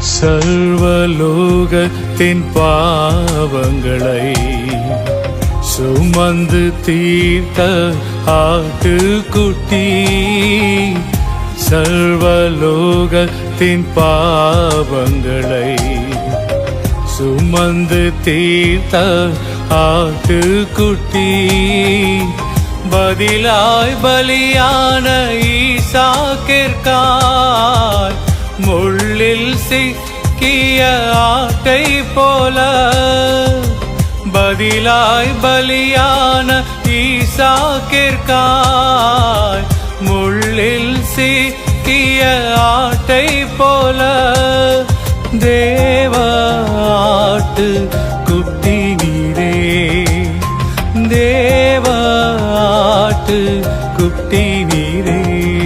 சர்வலோகத்தின் பாவங்களை சுமந்து தீர்த்த ஆட்டுக்குட்டி. சர்வலோகத்தின் பாவங்களை சுமந்து தீர்த்த ஆட்டுக்குட்டி. பதிலாய் பலியான ஈசாக்கிற்காய் முள்ளில் சிக்கிய ஆட்டை போல பதிலாய் பலியான ஈசாக்கிற்காய். முள்ளில் சிக்கிய ஆட்டை போல தேவ ஆட்டு குட்டி நீரே. தேவ ஆட்டு குட்டி நீரே.